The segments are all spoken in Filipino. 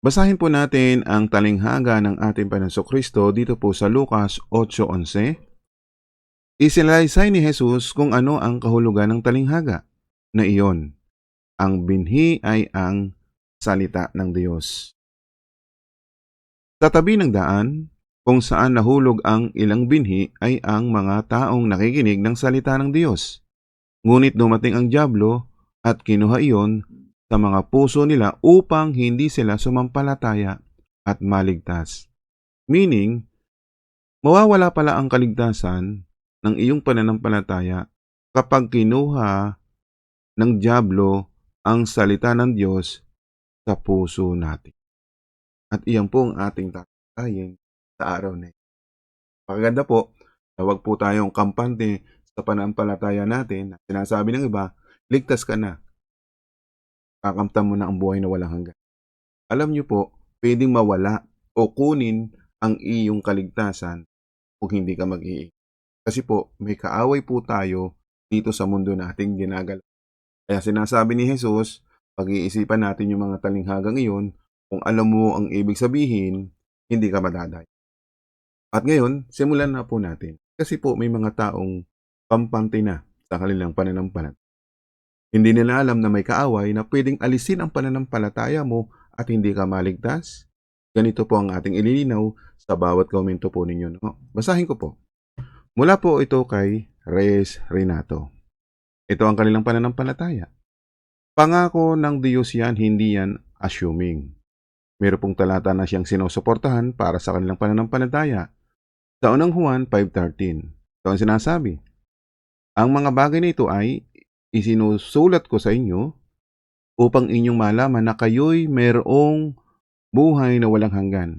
Basahin po natin ang talinghaga ng ating Panginoon Kristo dito po sa Lucas 8.11. Isinalaysay ni Jesus kung ano ang kahulugan ng talinghaga na iyon. Ang binhi ay ang salita ng Diyos. Sa tabi ng daan, kung saan nahulog ang ilang binhi ay ang mga taong nakikinig ng salita ng Diyos. Ngunit dumating ang Diablo at kinuha iyon sa mga puso nila upang hindi sila sumampalataya at maligtas. Meaning, mawawala pala ang kaligtasan ng iyong pananampalataya kapag kinuha ng Diablo ang salita ng Diyos sa puso natin. At iyan po ang ating tatayin sa araw na ito. Pakaganda po na huwag po tayong kampante sa pananampalataya natin. Sinasabi ng iba, ligtas ka na. Kakamtan mo na ang buhay na walang hanggan. Alam niyo po, pwedeng mawala o kunin ang iyong kaligtasan kung hindi ka mag Kasi po, may kaaway po tayo dito sa mundo nating ginagalaw. Kaya sinasabi ni Jesus, pag-iisipan natin yung mga talinghagang iyon, kung alam mo ang ibig sabihin, hindi ka madaday. At ngayon, simulan na po natin. Kasi po may mga taong pampante na sa kanilang pananampalataya. Hindi nila alam na may kaaway na pwedeng alisin ang pananampalataya mo at hindi ka maligtas. Ganito po ang ating ililinaw sa bawat komento po ninyo. No? Basahin ko po. Mula po ito kay Reyes Renato. Ito ang kanilang pananampalataya. Pangako ng Diyos yan, hindi yan assuming. Meron pong talata na siyang sinusuportahan para sa kanilang pananampalataya. Sa unang Juan 5.13, ito ang sinasabi, Ang mga bagay na ito ay isinusulat ko sa inyo upang inyong malaman na kayo'y mayroong buhay na walang hanggan.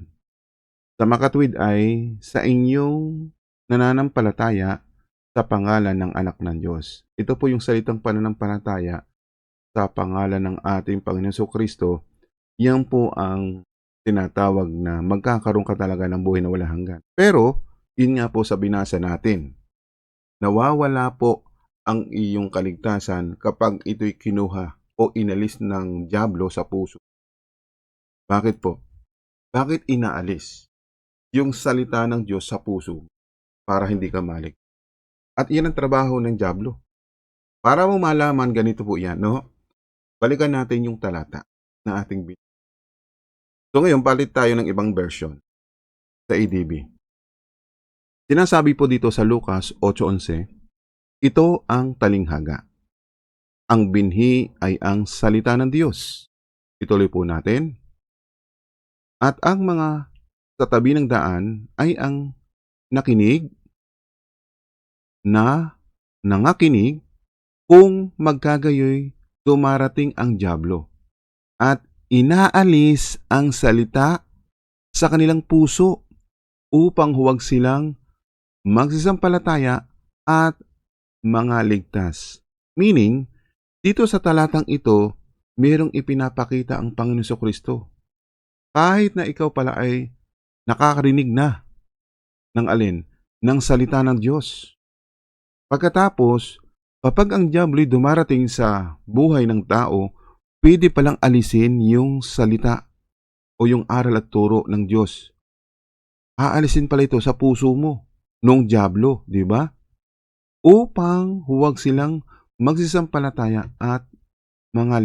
Sa makatwid ay sa inyong nananampalataya sa pangalan ng anak ng Diyos. Ito po yung salitang pananampalataya sa pangalan ng ating Panginoon Kristo. Yan po ang tinatawag na magkakaroon ka talaga ng buhay na walang hanggan. Pero, yun nga po sa binasa natin. Nawawala po ang iyong kaligtasan kapag ito'y kinuha o inalis ng Diablo sa puso. Bakit po? Bakit inaalis yung salita ng Diyos sa puso para hindi ka malig? At iyan ang trabaho ng Diablo. Para mo malaman ganito po yan, no? Balikan natin yung talata na ating bin. So ngayon, palit tayo ng ibang version sa ADB. Sinasabi po dito sa Lucas 8.11, ito ang talinghaga. Ang binhi ay ang salita ng Diyos. Ituloy po natin. At ang mga sa tabi ng daan ay ang nakinig na nangakinig kung magkagayoy dumarating ang Diablo at inaalis ang salita sa kanilang puso upang huwag silang magsisampalataya at mga ligtas. Meaning, dito sa talatang ito, mayroong ipinapakita ang Panginoon Kristo. Kahit na ikaw pala ay nakakarinig na ng alin, ng salita ng Diyos. Pagkatapos, kapag ang diablo'y dumarating sa buhay ng tao, pwede palang alisin yung salita o yung aral at turo ng Diyos. Aalisin pala ito sa puso mo nung diablo, di ba? Upang huwag silang magsisampalataya at mga.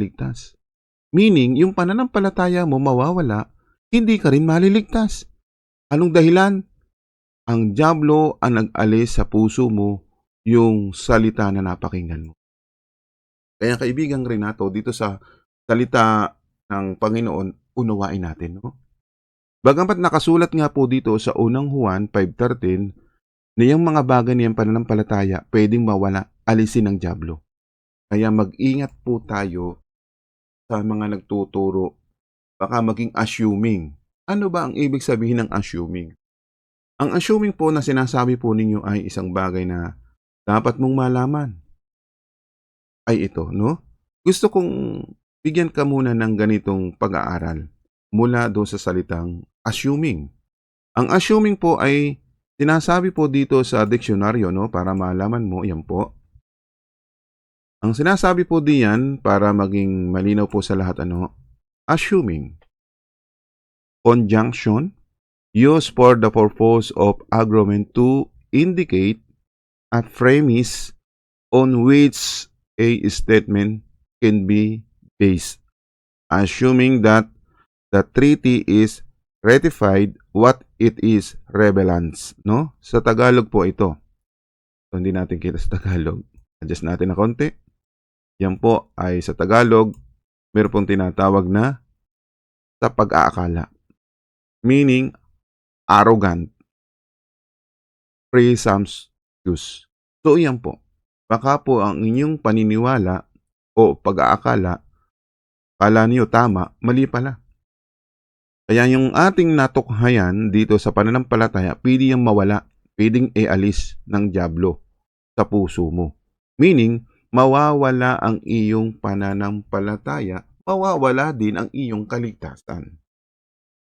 Meaning, yung pananampalataya mo mawawala, hindi ka rin maliligtas. Anong dahilan? Ang diablo ang nag-alis sa puso mo yung salita na napakinggan mo. Kaya kaibigan Renato, dito sa salita ng Panginoon, unawain natin. No? Bagamat nakasulat nga po dito sa unang Juan 5.13 na yung mga bagay niyang pananampalataya pwedeng mawala, alisin ng Diablo. Kaya mag-ingat po tayo sa mga nagtuturo. Baka maging assuming. Ano ba ang ibig sabihin ng assuming? Ang assuming po na sinasabi po ninyo ay isang bagay na dapat mong malaman. Ay ito, no? Gusto kong bigyan ka muna ng ganitong pag-aaral mula doon sa salitang assuming. Ang assuming po ay sinasabi po dito sa diksyonaryo, no? Para malaman mo, yan po. Ang sinasabi po diyan para maging malinaw po sa lahat ano, assuming conjunction used for the purpose of agreement to indicate a premise on which a statement can be based, assuming that the treaty is ratified what it is relevance, no? Sa Tagalog po ito. So, hindi natin kita sa Tagalog. Adjust natin na konti. Yan po ay sa Tagalog, meron pong tinatawag na sa pag-aakala. Meaning, arrogant, presumptuous. So, yan po. Baka po ang inyong paniniwala o pag-aakala, kala niyo tama, mali pala. Kaya yung ating natukhayan dito sa pananampalataya, pwede yung mawala, pwedeng ialis ng Diablo sa puso mo. Meaning, mawawala ang iyong pananampalataya, mawawala din ang iyong kaligtasan.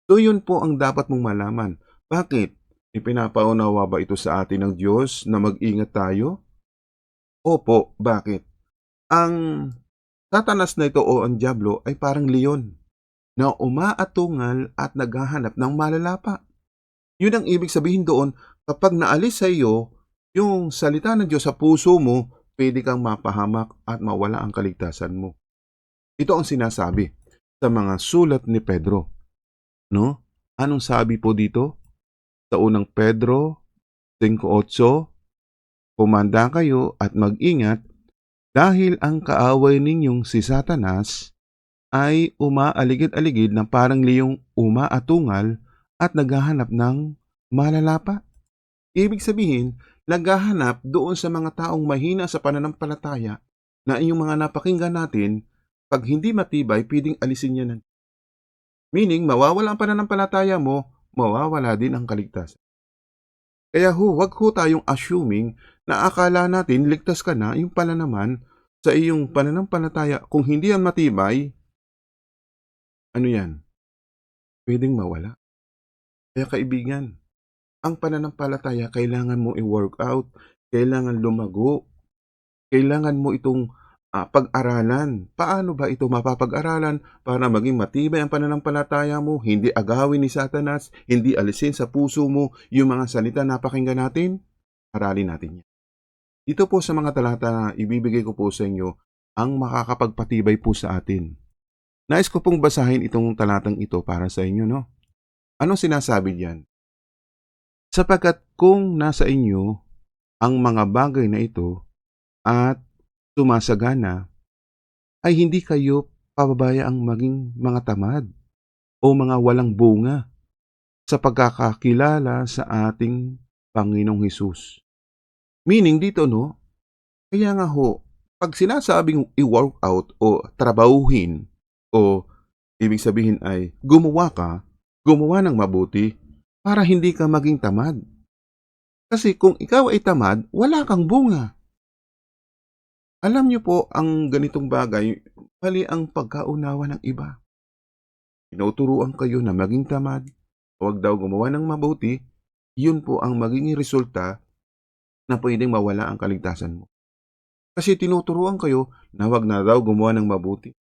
So yun po ang dapat mong malaman. Bakit? Ipinapaunawa ba ito sa atin ng Diyos na mag-ingat tayo? Opo, bakit? Ang satanas na ito o ang Diablo ay parang leon na umaatungal at naghahanap ng malalapa. Yun ang ibig sabihin doon, kapag naalis sa iyo yung salita ng Diyos sa puso mo, pwede kang mapahamak at mawala ang kaligtasan mo. Ito ang sinasabi sa mga sulat ni Pedro. No? Anong sabi po dito? Sa unang Pedro 5.8, Kumanda kayo at mag-ingat dahil ang kaaway ninyong si Satanas ay umaaligid-aligid na parang liyong umaatungal at naghahanap ng malalapa. Ibig sabihin, naghahanap doon sa mga taong mahina sa pananampalataya na yung mga napakinggan natin, pag hindi matibay, pwedeng alisin niya ng Meaning, mawawala ang pananampalataya mo, mawawala din ang kaligtasan. Kaya ho, wag ho tayong assuming na akala natin ligtas ka na, yung pala naman, sa iyong pananampalataya, kung hindi yan matibay, ano yan? Pwedeng mawala. Kaya kaibigan, ang pananampalataya kailangan mo i-work out, kailangan lumago, kailangan mo itong ah, pag-aralan. Paano ba ito mapapag-aralan para maging matibay ang pananampalataya mo, hindi agawin ni Satanas, hindi alisin sa puso mo yung mga salita na pakinggan natin? Aralin natin yan. Dito po sa mga talata na ibibigay ko po sa inyo ang makakapagpatibay po sa atin. Nais ko pong basahin itong talatang ito para sa inyo, no? Anong sinasabi diyan? Sapagkat kung nasa inyo ang mga bagay na ito at sumasagana, ay hindi kayo pababayaang maging mga tamad o mga walang bunga sa pagkakakilala sa ating Panginoong Hesus. Meaning dito, no? Kaya nga ho, pag sinasabing i-work out o trabahuhin o ibig sabihin ay gumawa ka, gumawa ng mabuti para hindi ka maging tamad. Kasi kung ikaw ay tamad, wala kang bunga. Alam niyo po, ang ganitong bagay, mali ang pagkaunawa ng iba. Tinuturuan kayo na maging tamad, huwag daw gumawa ng mabuti, yun po ang magiging resulta na pwedeng mawala ang kaligtasan mo. Kasi tinuturuan kayo na huwag na daw gumawa ng mabuti.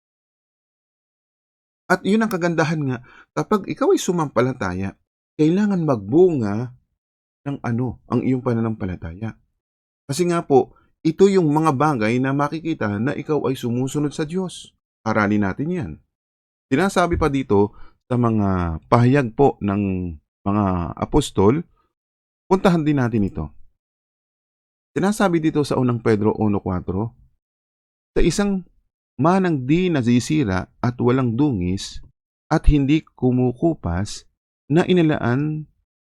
At yun ang kagandahan nga, kapag ikaw ay sumampalataya, kailangan magbunga ng ano ang iyong pananampalataya. Kasi nga po, ito yung mga bagay na makikita na ikaw ay sumusunod sa Diyos. Aralin natin yan. Sinasabi pa dito sa mga pahayag po ng mga apostol, puntahan din natin ito. Sinasabi dito sa unang Pedro 1.4, sa isang manang di nasisira at walang dungis at hindi kumukupas na inilaan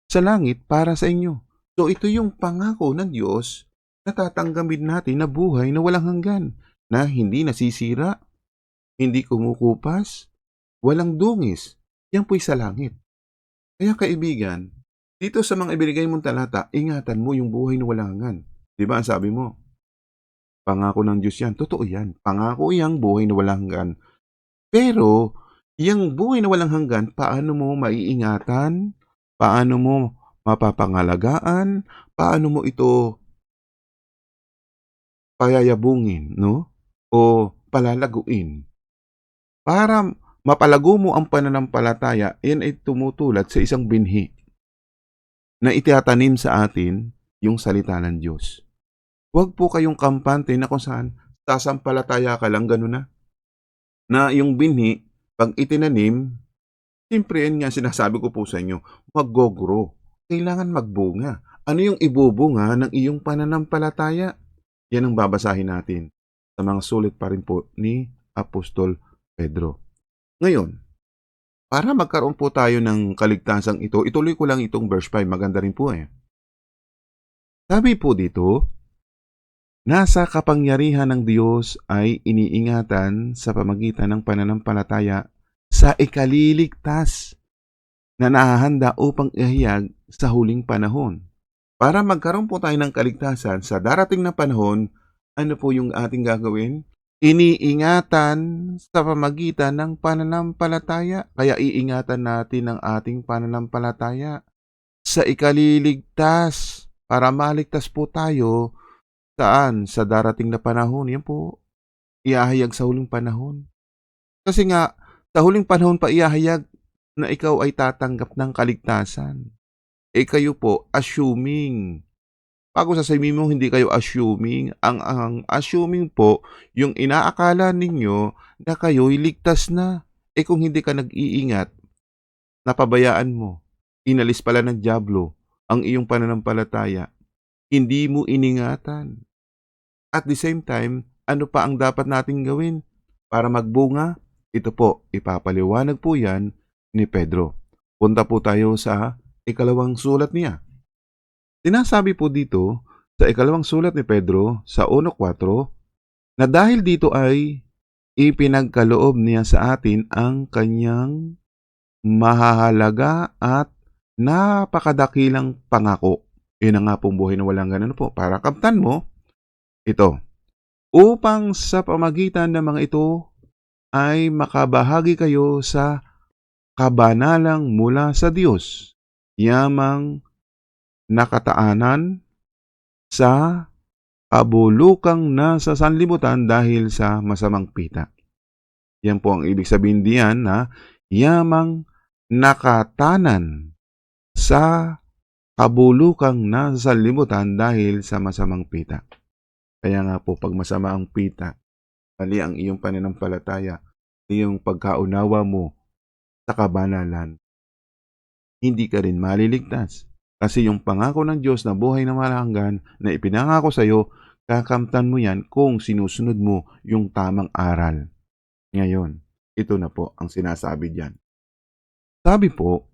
sa langit para sa inyo. So ito yung pangako ng Diyos na tatanggapin natin na buhay na walang hanggan, na hindi nasisira, hindi kumukupas, walang dungis. Yan po'y sa langit. Kaya kaibigan, dito sa mga ibinigay mong talata, ingatan mo yung buhay na walang hanggan. Di ba ang sabi mo? Pangako ng Diyos yan. Totoo yan. Pangako yang buhay na walang hanggan. Pero, yung buhay na walang hanggan, paano mo maiingatan? Paano mo mapapangalagaan? Paano mo ito payayabungin, no? O palalaguin? Para mapalago mo ang pananampalataya, yan ay tumutulad sa isang binhi na itatanim sa atin yung salita ng Diyos. Huwag po kayong kampante na kung saan sasampalataya ka lang gano'n na. Na yung binhi, pag itinanim, siyempre yan nga sinasabi ko po sa inyo, mag-grow. Kailangan magbunga. Ano yung ibubunga ng iyong pananampalataya? Yan ang babasahin natin sa mga sulit pa rin po ni Apostol Pedro. Ngayon, para magkaroon po tayo ng kaligtasang ito, ituloy ko lang itong verse 5. Maganda rin po eh. Sabi po dito, Nasa kapangyarihan ng Diyos ay iniingatan sa pamagitan ng pananampalataya sa ikaliligtas na nahahanda upang ihayag sa huling panahon. Para magkaroon po tayo ng kaligtasan sa darating na panahon, ano po yung ating gagawin? Iniingatan sa pamagitan ng pananampalataya. Kaya iingatan natin ang ating pananampalataya sa ikaliligtas para maligtas po tayo saan sa darating na panahon. Yan po, iahayag sa huling panahon. Kasi nga, sa huling panahon pa iahayag na ikaw ay tatanggap ng kaligtasan. Eh kayo po, assuming. Bago sasabihin mo, hindi kayo assuming. Ang, ang assuming po, yung inaakala ninyo na kayo'y ligtas na. Eh kung hindi ka nag-iingat, napabayaan mo, inalis pala ng Diablo ang iyong pananampalataya, hindi mo iningatan. At the same time, ano pa ang dapat nating gawin para magbunga? Ito po, ipapaliwanag po yan ni Pedro. Punta po tayo sa ikalawang sulat niya. Sinasabi po dito sa ikalawang sulat ni Pedro sa 1.4 na dahil dito ay ipinagkaloob niya sa atin ang kanyang mahahalaga at napakadakilang pangako. Yun ang nga pong buhay na walang ganun po. Para kaptan mo, ito. Upang sa pamagitan ng mga ito ay makabahagi kayo sa kabanalang mula sa Diyos, yamang nakataanan sa kabulukang nasa sanlibutan dahil sa masamang pita. Yan po ang ibig sabihin diyan na yamang nakatanan sa kabulukang nasa sanlibutan dahil sa masamang pita. Kaya nga po, pag masama ang pita, mali ang iyong pananampalataya, iyong pagkaunawa mo sa kabanalan, hindi ka rin maliligtas. Kasi yung pangako ng Diyos na buhay na malanggan na ipinangako sa iyo, kakamtan mo yan kung sinusunod mo yung tamang aral. Ngayon, ito na po ang sinasabi diyan. Sabi po,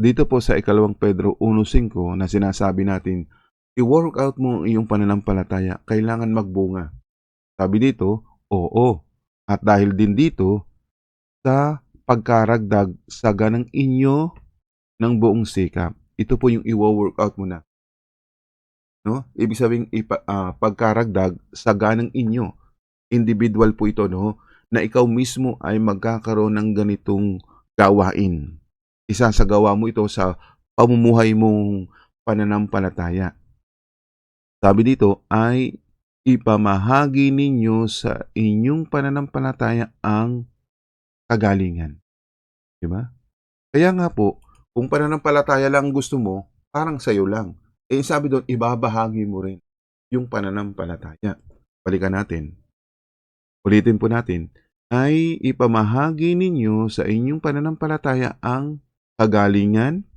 dito po sa ikalawang Pedro 1.5 na sinasabi natin, i-work out mo ang iyong pananampalataya, kailangan magbunga. Sabi dito, oo. At dahil din dito, sa pagkaragdag sa ganang inyo ng buong sikap. Ito po yung i-work out mo na. No? Ibig sabihin, ipa, ah, pagkaragdag sa ganang inyo. Individual po ito, no? Na ikaw mismo ay magkakaroon ng ganitong gawain. Isa sa gawa mo ito sa pamumuhay mong pananampalataya. Sabi dito ay ipamahagi ninyo sa inyong pananampalataya ang kagalingan. Di ba? Kaya nga po, kung pananampalataya lang gusto mo, parang sa'yo lang. Eh sabi doon, ibabahagi mo rin yung pananampalataya. Balikan natin. Ulitin po natin, ay ipamahagi ninyo sa inyong pananampalataya ang kagalingan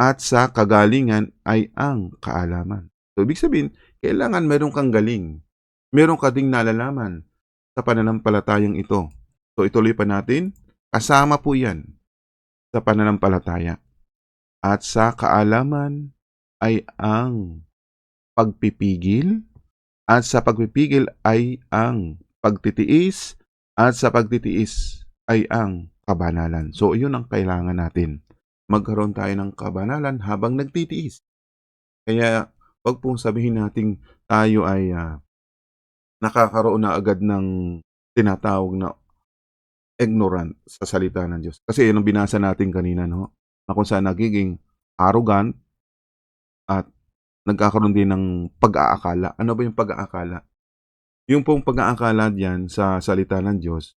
at sa kagalingan ay ang kaalaman. So, ibig sabihin, kailangan meron kang galing. Meron ka ding nalalaman sa pananampalatayang ito. So, ituloy pa natin. Kasama po yan sa pananampalataya. At sa kaalaman ay ang pagpipigil. At sa pagpipigil ay ang pagtitiis. At sa pagtitiis ay ang kabanalan. So, yun ang kailangan natin. Magkaroon tayo ng kabanalan habang nagtitiis. Kaya, wag pong sabihin nating tayo ay ah, nakakaroon na agad ng tinatawag na ignorant sa salita ng Diyos. Kasi yun ang binasa natin kanina, no? Na kung saan nagiging arrogant at nagkakaroon din ng pag-aakala. Ano ba yung pag-aakala? Yung pong pag-aakala diyan sa salita ng Diyos,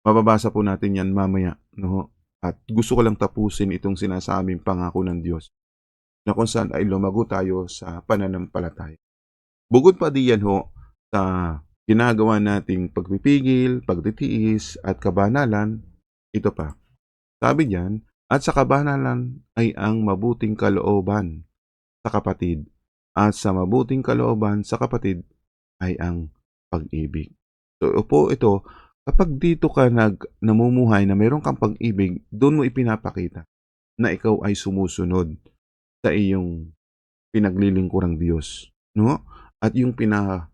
Mababasa po natin yan mamaya. No? At gusto ko lang tapusin itong sinasabing pangako ng Diyos na kung saan ay lumago tayo sa pananampalataya. Bukod pa diyan ho sa ginagawa nating pagpipigil, pagtitiis at kabanalan, ito pa. Sabi diyan, at sa kabanalan ay ang mabuting kalooban sa kapatid at sa mabuting kalooban sa kapatid ay ang pag-ibig. So po ito, kapag dito ka nag namumuhay na mayroon kang pag-ibig, doon mo ipinapakita na ikaw ay sumusunod sa iyong pinaglilingkurang Diyos, no? At yung pina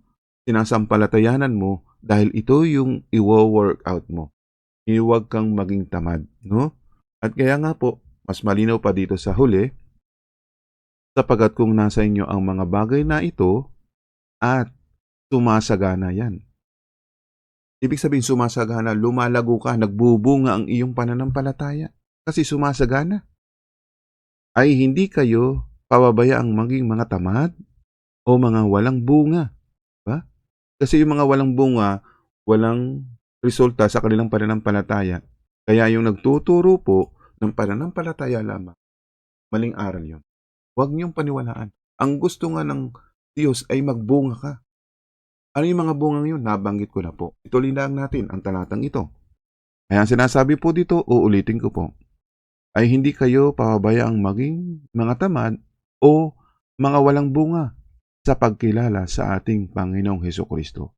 sinasampalatayanan mo dahil ito yung i-work out mo. Huwag kang maging tamad, no? At kaya nga po, mas malinaw pa dito sa huli, sapagat kung nasa inyo ang mga bagay na ito at sumasagana yan. Ibig sabihin sumasagana, lumalago ka, nagbubunga ang iyong pananampalataya kasi sumasagana. Ay hindi kayo pababayaang maging mga tamad o mga walang bunga. Ba? Kasi yung mga walang bunga, walang resulta sa kanilang pananampalataya. Kaya yung nagtuturo po ng pananampalataya lamang, maling aral yun. Huwag niyong paniwalaan. Ang gusto nga ng Diyos ay magbunga ka. Ano yung mga bungang yun? Nabanggit ko na po. Ituloy lang natin ang talatang ito. Kaya ang sinasabi po dito, uulitin ko po, ay hindi kayo pababayaang maging mga tamad o mga walang bunga sa pagkilala sa ating Panginoong Heso Kristo.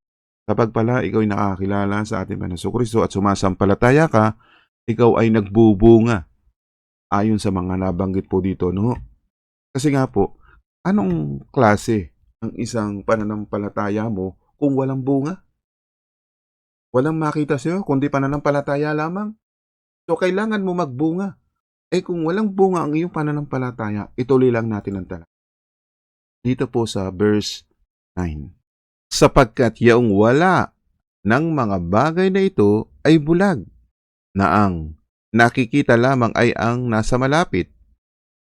Kapag pala ikaw ay nakakilala sa ating Panginoong Heso Kristo at sumasampalataya ka, ikaw ay nagbubunga ayon sa mga nabanggit po dito, no? Kasi nga po, anong klase ang isang pananampalataya mo kung walang bunga? Walang makita sa'yo, kundi pananampalataya lamang. So, kailangan mo magbunga. Eh kung walang bunga ang iyong pananampalataya, ituloy lang natin ang tala. Dito po sa verse 9. Sapagkat yaong wala ng mga bagay na ito ay bulag, na ang nakikita lamang ay ang nasa malapit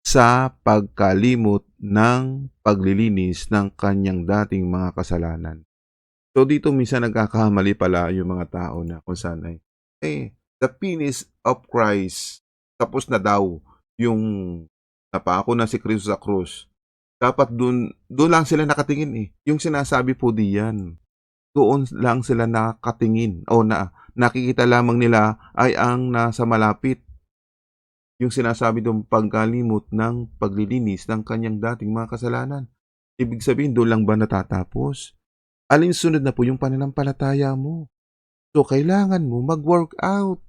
sa pagkalimot ng paglilinis ng kanyang dating mga kasalanan. So dito minsan nagkakamali pala yung mga tao na kung saan ay, eh, the penis of Christ tapos na daw yung napako na si Kristo sa krus. Dapat doon, doon lang sila nakatingin eh. Yung sinasabi po diyan, doon lang sila nakatingin o na nakikita lamang nila ay ang nasa malapit. Yung sinasabi doon pagkalimot ng paglilinis ng kanyang dating mga kasalanan. Ibig sabihin, doon lang ba natatapos? Alin sunod na po yung pananampalataya mo? So, kailangan mo mag-work out.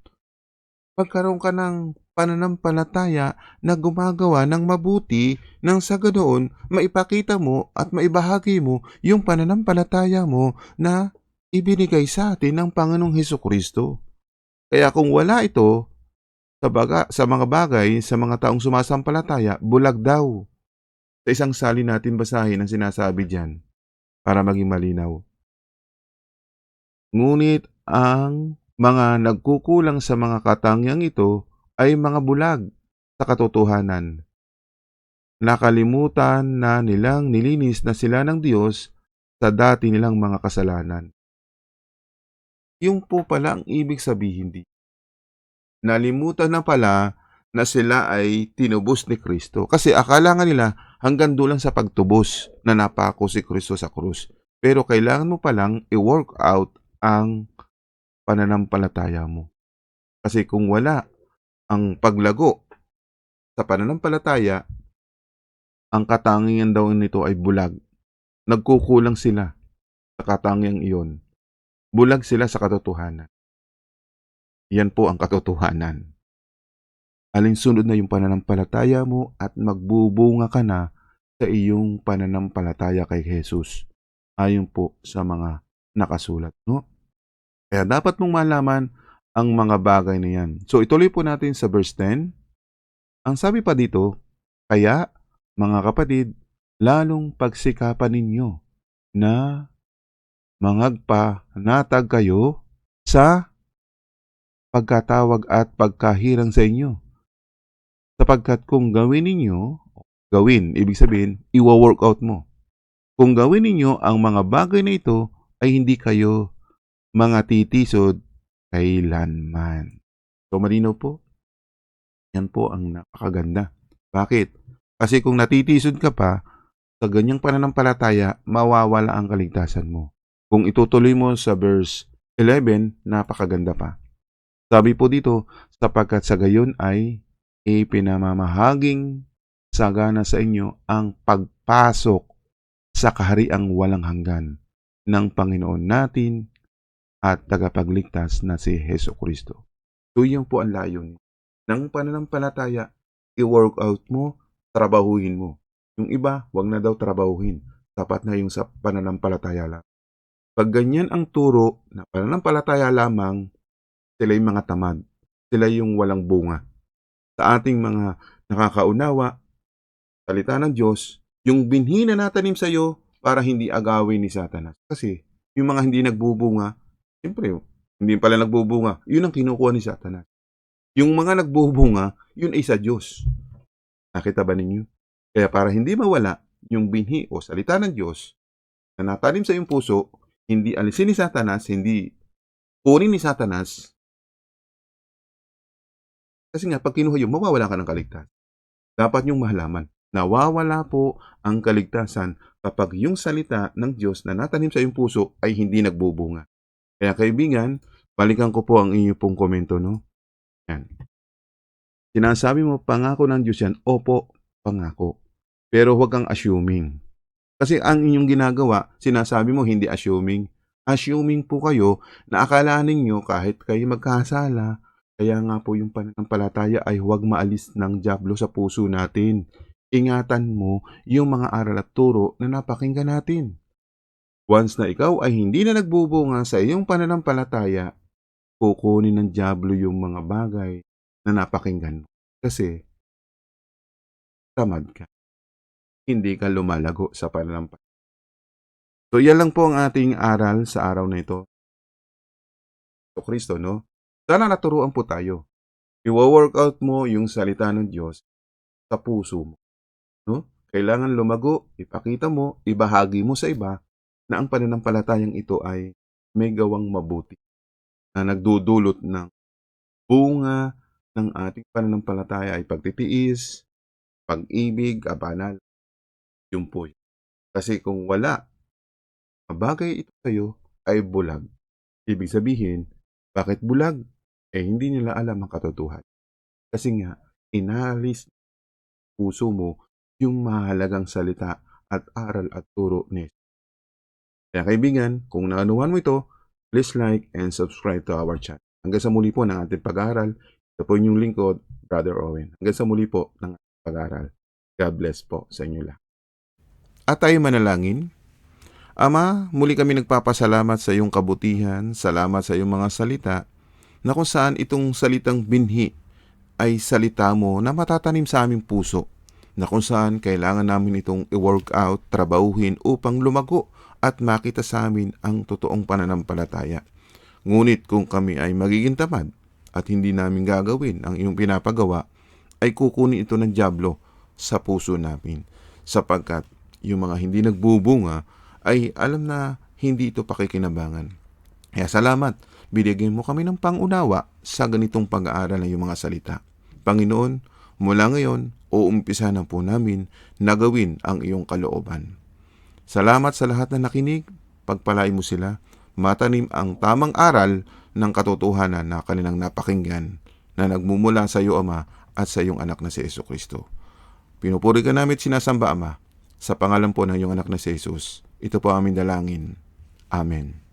Magkaroon ka ng pananampalataya na gumagawa ng mabuti nang sa ganoon maipakita mo at maibahagi mo yung pananampalataya mo na ibinigay sa atin ng Panginoong Heso Kristo. Kaya kung wala ito sa, baga, sa mga bagay sa mga taong sumasampalataya, bulag daw. Sa isang sali natin basahin ang sinasabi diyan para maging malinaw. Ngunit ang mga nagkukulang sa mga katangyang ito ay mga bulag sa katotohanan. Nakalimutan na nilang nilinis na sila ng Diyos sa dati nilang mga kasalanan. Yung po pala ang ibig sabihin di. Nalimutan na pala na sila ay tinubos ni Kristo. Kasi akala nga nila hanggang doon lang sa pagtubos na napako si Kristo sa krus. Pero kailangan mo palang i-work out ang pananampalataya mo. Kasi kung wala ang paglago sa pananampalataya, ang katangian daw nito ay bulag. Nagkukulang sila sa katangiang iyon. Bulag sila sa katotohanan. Yan po ang katotohanan. Alinsunod na yung pananampalataya mo at magbubunga ka na sa iyong pananampalataya kay Jesus. Ayon po sa mga nakasulat. No? Kaya dapat mong malaman ang mga bagay na yan. So ituloy po natin sa verse 10. Ang sabi pa dito, kaya mga kapatid, lalong pagsikapan ninyo na mangagpa natag kayo sa pagkatawag at pagkahirang sa inyo. Sapagkat kung gawin ninyo, gawin, ibig sabihin, iwa-work out mo. Kung gawin ninyo ang mga bagay na ito, ay hindi kayo mga titisod kailanman. So malinaw po. Yan po ang napakaganda. Bakit? Kasi kung natitisod ka pa, sa ganyang pananampalataya, mawawala ang kaligtasan mo. Kung itutuloy mo sa verse 11, napakaganda pa. Sabi po dito, sapagkat sa gayon ay ipinamamahaging sagana sa inyo ang pagpasok sa kahariang walang hanggan ng Panginoon natin at tagapagligtas na si Heso Kristo. So yun po ang layon ng pananampalataya, i-work out mo, trabahuhin mo. Yung iba, wag na daw trabahuhin. Sapat na yung sa pananampalataya lang. Pag ganyan ang turo na pananampalataya lamang, sila yung mga tamad. Sila yung walang bunga. Sa ating mga nakakaunawa, salita ng Diyos, yung binhi na natanim sa iyo para hindi agawin ni Satanas. Kasi yung mga hindi nagbubunga, siyempre, hindi pala nagbubunga, yun ang kinukuha ni Satanas. Yung mga nagbubunga, yun ay sa Diyos. Nakita ba ninyo? Kaya para hindi mawala yung binhi o salita ng Diyos na natanim sa iyong puso, hindi alisin ni Satanas, hindi kunin ni Satanas, kasi nga, pag kinuha yun, mawawala ka ng kaligtasan. Dapat yung mahalaman. Nawawala po ang kaligtasan kapag yung salita ng Diyos na natanim sa iyong puso ay hindi nagbubunga. Kaya kaibigan, balikan ko po ang inyong pong komento, no? Yan. Sinasabi mo, pangako ng Diyos yan. Opo, pangako. Pero huwag kang assuming. Kasi ang inyong ginagawa, sinasabi mo hindi assuming. Assuming po kayo na akala ninyo kahit kayo magkasala, kaya nga po yung pananampalataya ay huwag maalis ng Diablo sa puso natin. Ingatan mo yung mga aral at turo na napakinggan natin. Once na ikaw ay hindi na nagbubunga sa iyong pananampalataya, kukunin ng Diablo yung mga bagay na napakinggan mo. Kasi, tamad ka. Hindi ka lumalago sa pananampalataya. So, yan lang po ang ating aral sa araw na ito. So, Kristo, no? Sana naturuan po tayo. I-workout mo yung salita ng Diyos sa puso mo. No? Kailangan lumago, ipakita mo, ibahagi mo sa iba na ang pananampalatayang ito ay may gawang mabuti na nagdudulot ng bunga ng ating pananampalataya ay pagtitiis, pag-ibig, kabanal. Yun po. Kasi kung wala, mabagay ito sa'yo ay bulag. Ibig sabihin, bakit bulag? Eh, hindi nila alam ang katotohanan. Kasi nga, inalis puso mo yung mahalagang salita at aral at turo ni Kaya kaibigan, kung naanuhan mo ito, please like and subscribe to our channel. Hanggang sa muli po ng ating pag-aaral. Ito po yung lingkod, Brother Owen. Hanggang sa muli po ng ating pag-aaral. God bless po sa inyo lahat. At tayo manalangin. Ama, muli kami nagpapasalamat sa iyong kabutihan, salamat sa iyong mga salita, na kung saan itong salitang binhi ay salita mo na matatanim sa aming puso, na kung saan kailangan namin itong i-work out, trabahuhin upang lumago at makita sa amin ang totoong pananampalataya. Ngunit kung kami ay magiging tamad at hindi namin gagawin ang iyong pinapagawa, ay kukunin ito ng Diablo sa puso namin sapagkat yung mga hindi nagbubunga ay alam na hindi ito pakikinabangan. Kaya salamat, binigyan mo kami ng pangunawa sa ganitong pag-aaral ng iyong mga salita. Panginoon, mula ngayon, uumpisa na po namin na gawin ang iyong kalooban. Salamat sa lahat na nakinig, pagpalain mo sila, matanim ang tamang aral ng katotohanan na kanilang napakinggan na nagmumula sa iyo, Ama, at sa iyong anak na si Yeso Kristo. Pinupuri ka namin sinasamba, Ama, sa pangalan po ng iyong anak na si Jesus. Ito po aming dalangin. Amen.